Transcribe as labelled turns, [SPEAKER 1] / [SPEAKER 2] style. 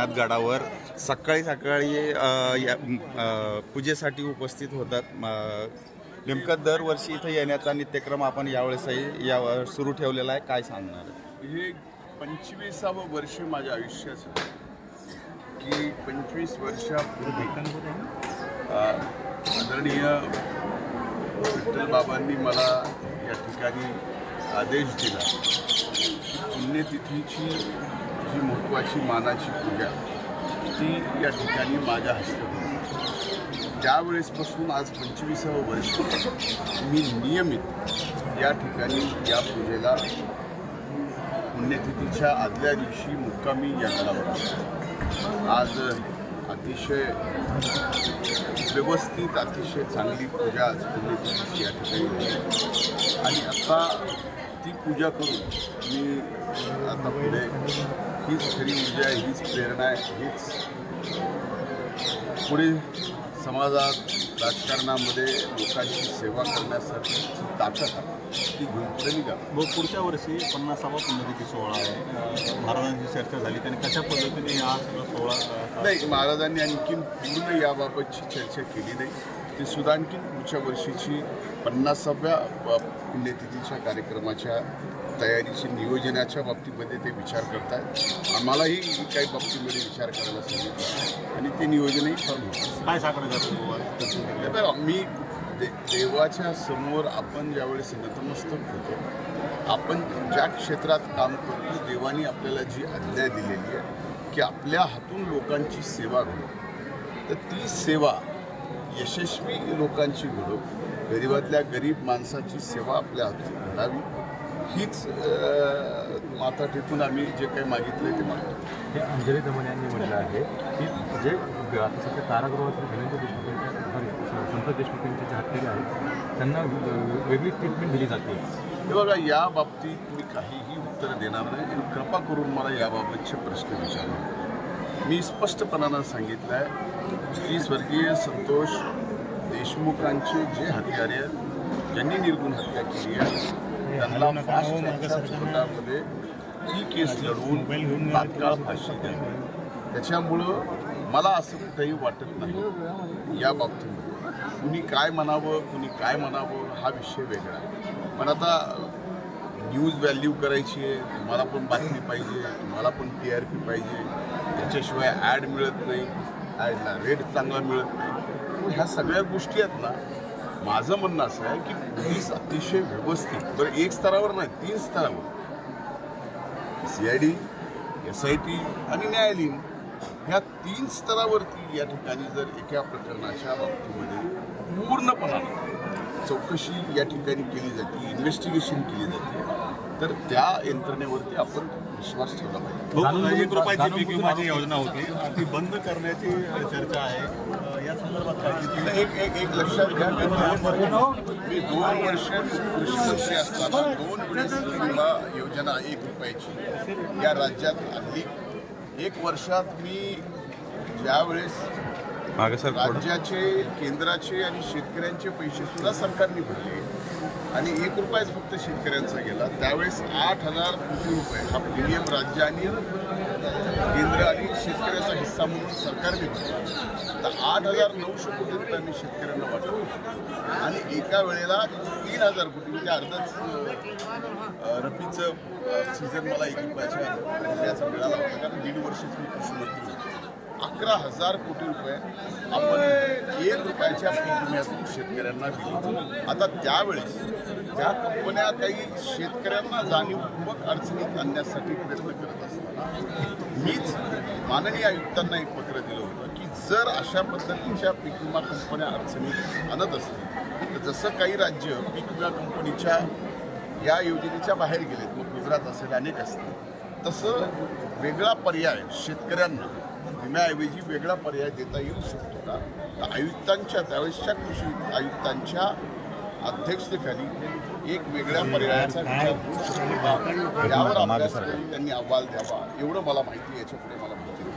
[SPEAKER 1] एकनाथ गडावर सकाळी सकाळी या पूजेसाठी उपस्थित होतात. नेमकं दरवर्षी इथं येण्याचा नित्यक्रम आपण यावेळेसही या सुरू ठेवलेला आहे. काय सांगणार?
[SPEAKER 2] हे पंचवीसावं वर्ष माझ्या आयुष्याचं की पंचवीस वर्षापूर्वी आदरणीय विठ्ठलबाबांनी मला या ठिकाणी आदेश दिला. पुण्यतिथीची जी महत्त्वाची मानाची पूजा ती या ठिकाणी माझ्या हस्ते त्यावेळेसपासून आज पंचवीसावं वर्ष मी नियमित या ठिकाणी या पूजेला पुण्यतिथीच्या आदल्या दिवशी मुक्कामी या गडावर आज अतिशय व्यवस्थित अतिशय चांगली पूजा आज पुण्यतिथीची या ठिकाणी आणि आता ती पूजा करून मी आता पुढे हीच खरी ऊर्जा आहे हीच प्रेरणा आहे हीच पुढे समाजात राजकारणामध्ये लोकांची सेवा करण्यासाठी ताकद आहे ती घेऊन पुढे निघा
[SPEAKER 3] मग पुढच्या वर्षी पन्नासावा पुण्यतिथी सोहळा आहे. महाराजांची चर्चा झाली त्यांनी कशा पद्धतीने हा सगळा सोहळा
[SPEAKER 2] नाही महाराजांनी आणखीन पूर्ण याबाबतची चर्चा केली नाही. ती सुद्धा आणखीन पुढच्या वर्षीची पन्नासाव्या पुण्यतिथीच्या कार्यक्रमाच्या तयारीची नियोजनाच्या बाबतीमध्ये ते विचार करतात. आम्हालाही काही बाबतीमध्ये विचार करायला सांगितलं. आणि ते नियोजनही फर्म होतं
[SPEAKER 3] काय
[SPEAKER 2] बघा, मी दे देवाच्या समोर आपण ज्यावेळेस नतमस्तक होतो आपण ज्या क्षेत्रात काम करतो देवाने आपल्याला जी आज्ञा दिलेली आहे की आपल्या हातून लोकांची सेवा घडो. तर ती सेवा यशस्वी लोकांची घडो. गरिबातल्या गरीब माणसाची सेवा आपल्या हातून घडावी. हीच माथा टेकून आम्ही जे काही मागितलं ते मागतो.
[SPEAKER 4] हे अंजली दमन यांनी म्हटलं आहे की जे आता सध्या कारागृहातील धनंजय देशमुखांच्या सॉरी संतोष देशमुख यांचे जे हत्यारे आहेत त्यांना वेगळी ट्रीटमेंट दिली जाते.
[SPEAKER 2] हे बघा या बाबतीत मी काहीही उत्तर देणार नाही. आणि कृपा करून मला याबाबतचे प्रश्न विचारले मी स्पष्टपणानं सांगितलं आहे की स्वर्गीय संतोष देशमुखांचे जे हत्यारे आहेत ज्यांनी निर्गुण हत्या केली आहे त्यांना फास्ट ट्रॅकच्या कोर्टामध्ये ही केस लढवून तात्काळ फाशी द्यावी. त्याच्यामुळं मला असं कुठंही वाटत नाही. या बाबतीमध्ये कुणी काय म्हणावं कुणी काय म्हणावं हा विषय वेगळा आहे. पण आता न्यूज व्हॅल्यू करायची आहे तुम्हाला पण बातमी पाहिजे तुम्हाला पण टी आर पी पाहिजे. त्याच्याशिवाय ॲड मिळत नाही ॲडला रेट चांगला मिळत नाही. ह्या सगळ्या गोष्टी आहेत ना माझं म्हणणं असं आहे की पोलीस अतिशय व्यवस्थित बरं एक स्तरावर नाही तीन स्तरावर. C I D S I T आणि न्यायालयीन ह्या तीन स्तरावरती या ठिकाणी जर एका प्रकरणाच्या बाबतीमध्ये पूर्णपणाने चौकशी या ठिकाणी केली जाते इन्व्हेस्टिगेशन केली जाते. तर त्या यंत्रणेवरती आपण विश्वास ठेवला पाहिजे.
[SPEAKER 4] जाणून-
[SPEAKER 3] एक रुपयाची
[SPEAKER 4] जाणून-
[SPEAKER 3] पीक विमाची योजना होती. ती बंद करण्याची चर्चा आहे. या संदर्भात
[SPEAKER 2] एक एक एक लक्षात घ्या. मी दोन मी दोन वर्ष कृषी वर्षी असताना दोन वेळेस ही विमा योजना एक रुपयाची या राज्यात आणली. एक वर्षात मी ज्यावेळेस राज्याचे केंद्राचे आणि शेतकऱ्यांचे पैसे सुद्धा सरकारने भरले. आणि एक रुपयाच फक्त शेतकऱ्यांचा गेला. त्यावेळेस आठ हजार कोटी रुपये हा प्रीमियम राज्य आणि केंद्र आणि शेतकऱ्याचा हिस्सा म्हणून सरकारने भरला. तर आठ हजार नऊशे कोटी रुपये आम्ही शेतकऱ्यांना वाटतो आणि एका वेळेला तीन हजार कोटी म्हणजे अर्धच अं, रब्बीचं सीझन मला एक रुपयाच्या मिळाला होता कारण दीड वर्षच मी कृषी मंत्री होतो. अकरा हजार कोटी रुपये आपण एक रुपयाच्या पीक विम्यातून शेतकऱ्यांना दिली. आता त्यावेळेस ज्या कंपन्या काही शेतकऱ्यांना जाणीवपूर्वक अडचणीत आणण्यासाठी प्रयत्न करत असताना मीच माननीय आयुक्तांना एक पत्र दिलं होतं की जर अशा पद्धतीच्या पीक विमा कंपन्या अडचणीत आणत असतील तर जसं काही राज्य पीक विमा कंपनीच्या या योजनेच्या बाहेर गेलेत मग गुजरात असेल अनेक असतील तसं वेगळा पर्याय शेतकऱ्यांना विम्याऐवजी वेगळा पर्याय देता येऊ शकतो का? तर आयुक्तांच्या त्यावेळेसच्या कृषी आयुक्तांच्या अध्यक्षतेखाली एक वेगळ्या पर्यायाचा विचार होऊ शकतो का? यावर त्यांनी अहवाल द्यावा एवढं मला माहिती आहे, याच्यापुढे मला माहिती